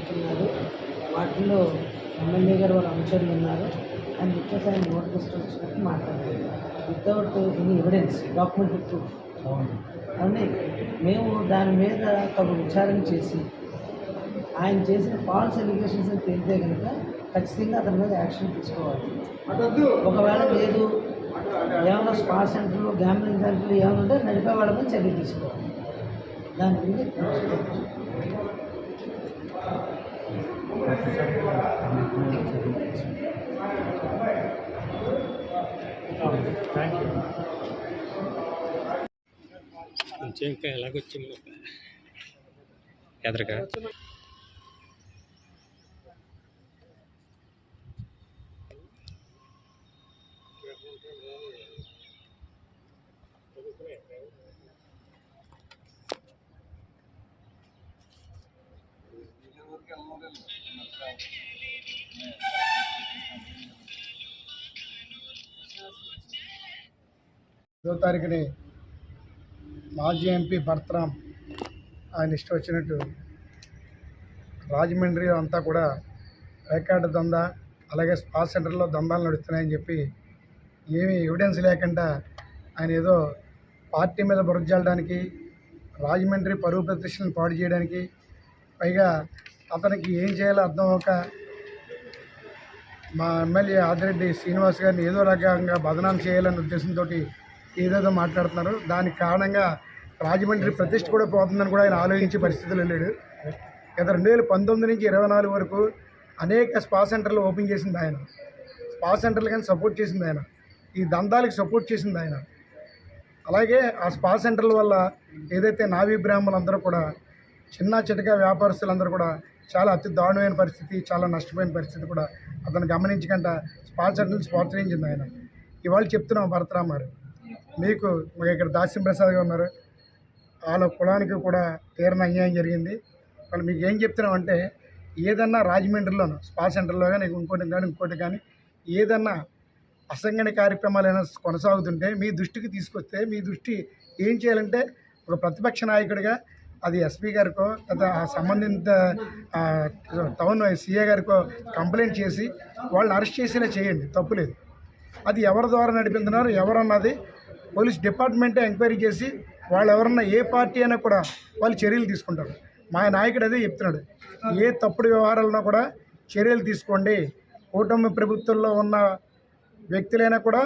నడుపుతున్నారు వాటిల్లో ఎమ్మెల్యే గారు వాళ్ళ అనుచరులు ఉన్నారు. అని చెప్పేసి ఆయన నోటీస్ వచ్చినట్టు మాట్లాడారు. Without any evidence documentary proof అవునండి మేము దాని మీద తగు విచారణ చేసి ఆయన చేసిన ఫాల్స్ ఎలిగేషన్స్ అని తేలితే కనుక ఖచ్చితంగా అతని మీద యాక్షన్ తీసుకోవాలి. ఒకవేళ లేదు ఏమైనా స్పా సెంటర్లు గ్యాంబ్లింగ్ సెంటర్లు ఏమైనా ఉంటే నడిపే వాళ్ళ మీద చర్య తీసుకోవాలి. దాని గురించి కొంచెం ఇంకా ఎలాగొచ్చింది? ఎదరగా ఐదో తారీఖుని మాజీ ఎంపీ భర్తరాం ఆయన ఇష్టం వచ్చినట్టు రాజమండ్రి అంతా కూడా రికార్డు దందా అలాగే స్పా సెంటర్లో దందాలు నడుస్తున్నాయని చెప్పి ఏమీ ఎవిడెన్స్ లేకుండా ఆయన ఏదో పార్టీ మీద బురద జల్లడానికి రాజమండ్రి పరువు ప్రతిష్టలను పాడు చేయడానికి పైగా అతనికి ఏం చేయాలో అర్థం అవ్వక మా ఎమ్మెల్యే ఆదిరెడ్డి శ్రీనివాస్ గారిని ఏదో రకంగా బదనాం చేయాలనే ఉద్దేశంతో ఏదేదో మాట్లాడుతున్నారు దానికి కారణంగా రాజమండ్రి ప్రతిష్ట కూడా పోతుందని కూడా ఆయన ఆలోచించే పరిస్థితులు లేడు గత రెండు వేల పంతొమ్మిది నుంచి ఇరవై నాలుగు వరకు అనేక స్పా సెంటర్లు ఓపెన్ చేసింది ఆయన స్పా సెంటర్లు కానీ సపోర్ట్ చేసింది ఆయన ఈ దందాలకు సపోర్ట్ చేసింది ఆయన అలాగే ఆ స్పా సెంటర్ల వల్ల ఏదైతే నావీ బ్రాహ్మణులందరూ కూడా చిన్న చితక వ్యాపారస్తులందరూ కూడా చాలా అతి దారుణమైన పరిస్థితి చాలా నష్టపోయిన పరిస్థితి కూడా అతను గమనించకుండా స్పా సెంటర్లు ప్రోత్సహించింది ఆయన ఇవాళ చెప్తున్నాం భరతరామ్ గారు మీకు మాకు ఇక్కడ దాస్యం ప్రసాద్ గారు ఉన్నారు. వాళ్ళ కులానికి కూడా తీరని అన్యాయం జరిగింది. వాళ్ళు మీకు ఏం చెప్తున్నామంటే ఏదన్నా రాజమండ్రిలోను స్పా సెంటర్లో కానీ ఇంకోటి కానీ ఇంకోటి కానీ ఏదన్నా అసంఘన అయినా కొనసాగుతుంటే మీ దృష్టికి తీసుకొస్తే మీ దృష్టి ఏం చేయాలంటే ఒక ప్రతిపక్ష నాయకుడిగా అది ఎస్పీ గారికో లేదా సంబంధిత టౌన్ సీఏ గారికో కంప్లైంట్ చేసి వాళ్ళని అరెస్ట్ చేసేలా చేయండి. తప్పులేదు అది ఎవరి ద్వారా నడిపిస్తున్నారు ఎవరన్నది పోలీస్ డిపార్ట్మెంటే ఎంక్వైరీ చేసి వాళ్ళు ఎవరన్నా ఏ పార్టీ అయినా కూడా వాళ్ళు చర్యలు తీసుకుంటారు. మా నాయకుడు అదే చెప్తున్నాడు. ఏ తప్పుడు వ్యవహారాలన్నా కూడా చర్యలు తీసుకోండి. కూటమి ప్రభుత్వంలో ఉన్న వ్యక్తులైనా కూడా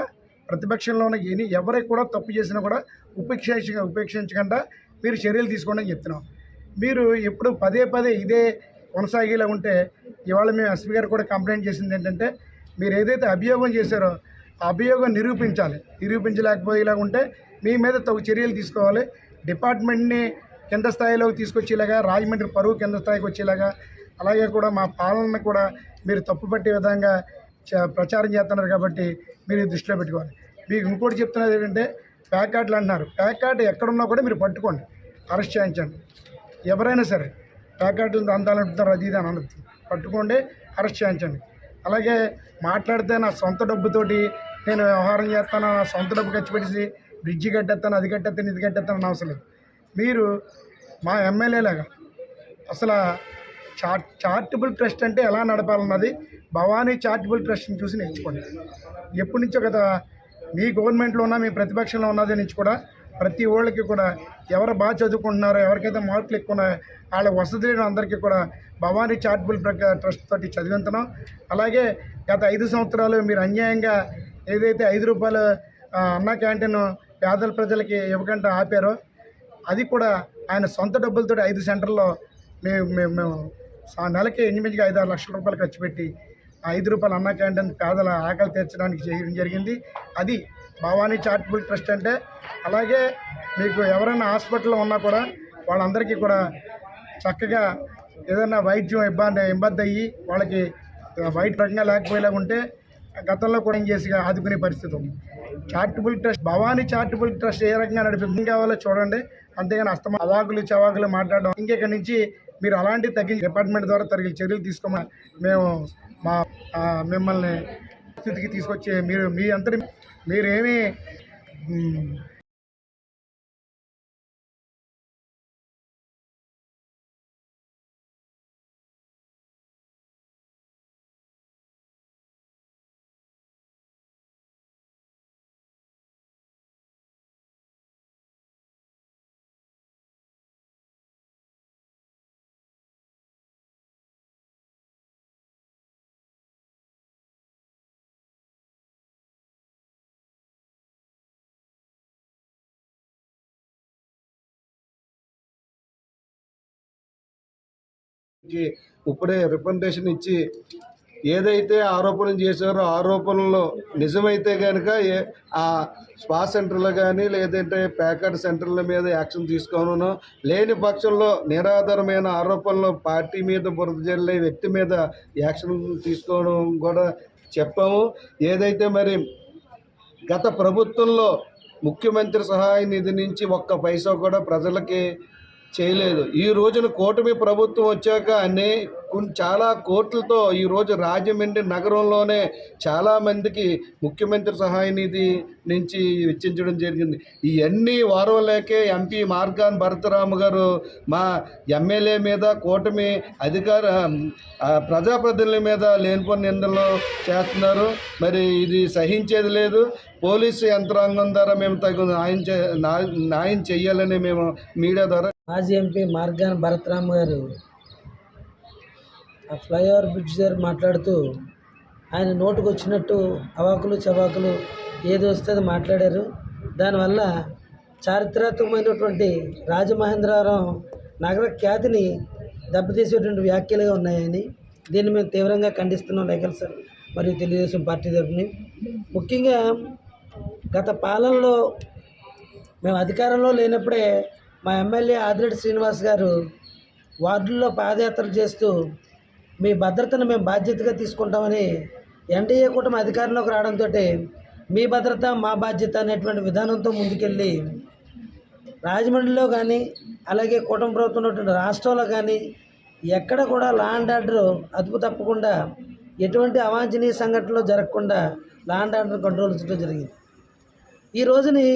ప్రతిపక్షంలో ఉన్న ఎన్ని ఎవరికి కూడా తప్పు చేసినా కూడా ఉపేక్ష ఉపేక్షించకుండా మీరు చర్యలు తీసుకోండి అని చెప్తున్నాం. మీరు ఎప్పుడు పదే పదే ఇదే కొనసాగేలా ఉంటే ఇవాళ మేము ఎస్పీ గారు కూడా కంప్లైంట్ చేసింది ఏంటంటే మీరు ఏదైతే అభియోగం చేశారో అభియోగం నిరూపించాలి. నిరూపించలేకపోయేలా ఉంటే మీ మీద తగు చర్యలు తీసుకోవాలి. డిపార్ట్మెంట్ని కింద స్థాయిలోకి తీసుకొచ్చేలాగా రాజమండ్రి పరువు కింద స్థాయికి వచ్చేలాగా అలాగే కూడా మా పాలనను కూడా మీరు తప్పుపట్టే విధంగా చ- ప్రచారం చేస్తున్నారు కాబట్టి మీరు దృష్టిలో పెట్టుకోవాలి. మీకు ఇంకోటి చెప్తున్నది ఏంటంటే ప్యాకాట్లు అంటున్నారు. ప్యాకాట్ ఎక్కడున్నా కూడా మీరు పట్టుకోండి. అరెస్ట్ చేయించండి. ఎవరైనా సరే ప్యాకాట్లు అందాలంటున్నారు అది ఇది అని అనొద్దు. పట్టుకోండి అరెస్ట్ చేయించండి. అలాగే మాట్లాడితే నా సొంత డబ్బుతోటి నేను వ్యవహారం చేస్తాను నా సొంత డబ్బు ఖర్చు పెట్టేసి బ్రిడ్జి కట్టేస్తాను అది కట్టేస్తాను ఇది కట్టేస్తాను అని అవసరం లేదు. మీరు మా ఎమ్మెల్యేలాగా అసలు చార్ చారిటబుల్ ట్రస్ట్ అంటే ఎలా నడపాలన్నది భవానీ చారిటబుల్ ట్రస్ట్ని చూసి నేర్చుకోండి. ఎప్పటి నుంచో కదా మీ గవర్నమెంట్లో ఉన్న మీ ప్రతిపక్షంలో ఉన్నది నుంచి కూడా ప్రతి ఓళ్ళకి కూడా ఎవరు బాగా చదువుకుంటున్నారో ఎవరికైతే మార్కులు ఎక్కువ ఉన్నాయో వాళ్ళ వసతి లేని అందరికీ కూడా భవానీ చారిటబుల్ ప్రక ట్రస్ట్ తోటి చదివించడం. అలాగే గత ఐదు సంవత్సరాలు మీరు అన్యాయంగా ఏదైతే ఐదు రూపాయలు అన్న క్యాంటీన్ పేదల ప్రజలకి ఇవ్వకుండా ఆపారో అది కూడా ఆయన సొంత డబ్బులతో ఐదు సెంటర్లో మేము మేము మేము ఆ నెలకి ఎనిమిదిగా ఐదు ఆరు లక్షల రూపాయలు ఖర్చు పెట్టి ఆ ఐదు రూపాయలు అన్న క్యాంటీన్ పేదల ఆకలి తీర్చడానికి చేయడం జరిగింది. అది భవానీ చారిటబుల్ ట్రస్ట్ అంటే అలాగే మీకు ఎవరైనా హాస్పిటల్లో ఉన్నా కూడా వాళ్ళందరికీ కూడా చక్కగా ఏదైనా వైద్యం ఇబ్బంది ఇబ్బంది అయ్యి వాళ్ళకి వైట్ రకంగా లేకపోయేలాగా ఉంటే గతంలో కూడా ఏం చేసి ఆదుకునే పరిస్థితి ఉంది. Charitable trust Bhavani charitable trust ఏ రకంగా నడిపింది? ఏం కావాలో చూడండి. అంతేగాని అస్తమ అవాకులు చవాకులు మాట్లాడడం. ఇంకెక్కడి నుంచి మీరు అలాంటి తగ్గించి డిపార్ట్మెంట్ ద్వారా తగిన చర్యలు తీసుకోమని మేము మా మిమ్మల్ని స్థితికి తీసుకొచ్చి మీరు మీ అంతటి మీరేమీ ఇప్పుడే రిప్రజెంటేషన్ ఇచ్చి ఏదైతే ఆరోపణలు చేశారో ఆరోపణలు నిజమైతే కనుక ఏ ఆ స్పా సెంటర్లు కానీ లేదంటే ప్యాకెట్ సెంటర్ల మీద యాక్షన్ తీసుకోను లేని పక్షంలో నిరాధారమైన ఆరోపణలు పార్టీ మీద బురద జల్లే వ్యక్తి మీద యాక్షన్ తీసుకోవడం కూడా చెప్పాము. ఏదైతే మరి గత ప్రభుత్వంలో ముఖ్యమంత్రి సహాయ నిధి నుంచి ఒక్క పైసా కూడా ప్రజలకి చేయలేదు. ఈ రోజున కూటమి ప్రభుత్వం వచ్చాక అనే కొన్ని చాలా కోట్లతో ఈరోజు రాజమండ్రి నగరంలోనే చాలామందికి ముఖ్యమంత్రి సహాయ నిధి నుంచి వెచ్చించడం జరిగింది. ఇవన్నీ వారం లేకే ఎంపీ మార్గాన్ భరతరాము గారు మా ఎమ్మెల్యే మీద కూటమి అధికార ప్రజాప్రతినిధుల మీద లేనిపోని నిందలు చేస్తున్నారు. మరి ఇది సహించేది లేదు. పోలీసు యంత్రాంగం ద్వారా మేము తగు న్యాయం చే న్యాయం- చేయాలని మేము మీడియా ద్వారా మాజీ ఎంపీ మార్గాన్ భరత్రామ్ గారు ఆ ఫ్లైఓవర్ బ్రిడ్జ్ దగ్గర మాట్లాడుతూ ఆయన నోటుకు వచ్చినట్టు అవాకులు చవాకులు ఏది వస్తే అది మాట్లాడారు. దానివల్ల చారిత్రాత్మకమైనటువంటి రాజమహేంద్రవరం నగర ఖ్యాతిని దెబ్బతీసేటువంటి వ్యాఖ్యలుగా ఉన్నాయని దీన్ని మేము తీవ్రంగా ఖండిస్తున్నాం రైకల్ సార్ మరియు తెలుగుదేశం పార్టీ తరఫుని. ముఖ్యంగా గత పాలనలో మేము అధికారంలో లేనప్పుడే మా ఎమ్మెల్యే ఆదిరెడ్డి శ్రీనివాస్ గారు వార్డుల్లో పాదయాత్ర చేస్తూ మీ భద్రతను మేము బాధ్యతగా తీసుకుంటామని ఎన్డీఏ కూటమి అధికారంలోకి రావడంతో మీ భద్రత మా బాధ్యత అనేటువంటి విధానంతో ముందుకెళ్ళి రాజమండ్రిలో కానీ అలాగే కూటమి ప్రభుత్వం ఉన్నటువంటి రాష్ట్రంలో కానీ ఎక్కడ కూడా లా అండ్ ఆర్డర్ అదుపు తప్పకుండా ఎటువంటి అవాంఛనీయ సంఘటనలు జరగకుండా లా అండ్ ఆర్డర్ కంట్రోల్ చేయడం జరిగింది. ఈ రోజుని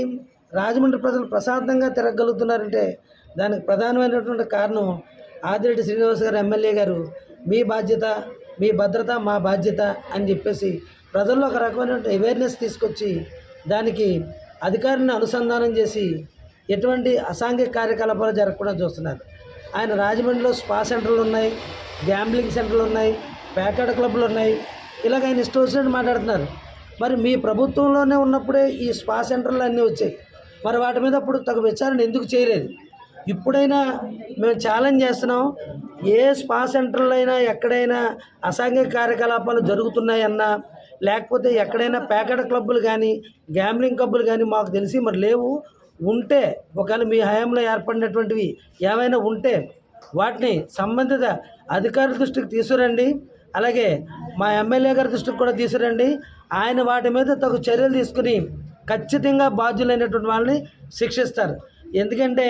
రాజమండ్రి ప్రజలు ప్రశాంతంగా తిరగలుగుతున్నారంటే దానికి ప్రధానమైనటువంటి కారణం ఆదిరెడ్డి శ్రీనివాస్ గారు ఎమ్మెల్యే గారు మీ బాధ్యత మీ భద్రత మా బాధ్యత అని చెప్పేసి ప్రజల్లో ఒక రకమైనటువంటి అవేర్నెస్ తీసుకొచ్చి దానికి అధికారిని అనుసంధానం చేసి ఎటువంటి అసాంఘిక కార్యకలాపాలు జరగకుండా చూస్తున్నారు. ఆయన రాజమండ్రిలో స్పా సెంటర్లు ఉన్నాయి గ్యాంబ్లింగ్ సెంటర్లు ఉన్నాయి పేకాట క్లబ్లు ఉన్నాయి. ఇలాగ ఆయన ఇష్టం వచ్చినట్టు మాట్లాడుతున్నారు. మరి మీ ప్రభుత్వంలోనే ఉన్నప్పుడే ఈ స్పా సెంటర్లు అన్నీ వచ్చాయి. మరి వాటి మీద అప్పుడు తగు విచారణ ఎందుకు చేయలేదు? ఇప్పుడైనా మేము ఛాలెంజ్ చేస్తున్నాం ఏ స్పా సెంటర్లో అయినా ఎక్కడైనా అసాంఘిక కార్యకలాపాలు జరుగుతున్నాయన్నా లేకపోతే ఎక్కడైనా ప్యాకెట్ క్లబ్బులు కానీ గ్యాంబ్లింగ్ క్లబ్బులు కానీ మాకు తెలిసి మరి లేవు. ఉంటే ఒకవేళ మీ హయాంలో ఏర్పడినటువంటివి ఏమైనా ఉంటే వాటిని సంబంధిత అధికారుల దృష్టికి తీసుకురండి. అలాగే మా ఎమ్మెల్యే గారి దృష్టికి కూడా తీసుకురండి. ఆయన వాటి మీద తగు చర్యలు తీసుకుని ఖచ్చితంగా బాధ్యులైనటువంటి వాళ్ళని శిక్షిస్తారు. ఎందుకంటే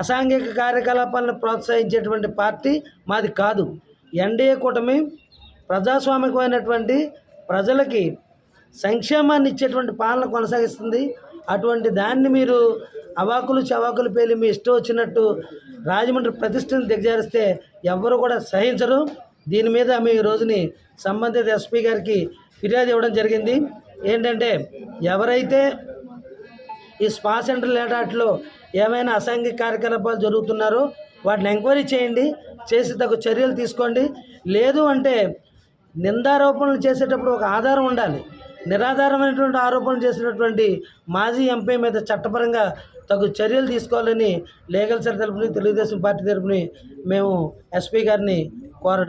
అసాంఘిక కార్యకలాపాలను ప్రోత్సహించేటువంటి పార్టీ మాది కాదు. ఎన్డీఏ కూటమి ప్రజాస్వామికమైనటువంటి ప్రజలకి సంక్షేమాన్ని ఇచ్చేటువంటి పాలన కొనసాగిస్తుంది. అటువంటి దాన్ని మీరు అవాకులు చవాకులు పేలి మీ ఇష్టం వచ్చినట్టు రాజమండ్రి ప్రతిష్టను దిగజారిస్తే ఎవ్వరు కూడా సహించరు. దీని మీద మీ ఈ రోజుని సంబంధిత ఎస్పీ గారికి ఫిర్యాదు ఇవ్వడం జరిగింది. ఏంటంటే ఎవరైతే ఈ స్పా సెంటర్ లేటాట్లో ఏమైనా అసాంఘిక కార్యకలాపాలు జరుగుతున్నారో వాటిని ఎంక్వైరీ చేయండి చేసి తగు చర్యలు తీసుకోండి. లేదు అంటే నిందారోపణలు చేసేటప్పుడు ఒక ఆధారం ఉండాలి. నిరాధారమైనటువంటి ఆరోపణలు చేసినటువంటి మాజీ ఎంపీ మీద చట్టపరంగా తగు చర్యలు తీసుకోవాలని లీగల్ సెల్ తరపుని తెలుగుదేశం పార్టీ తరపుని మేము ఎస్పీ గారిని కోరడం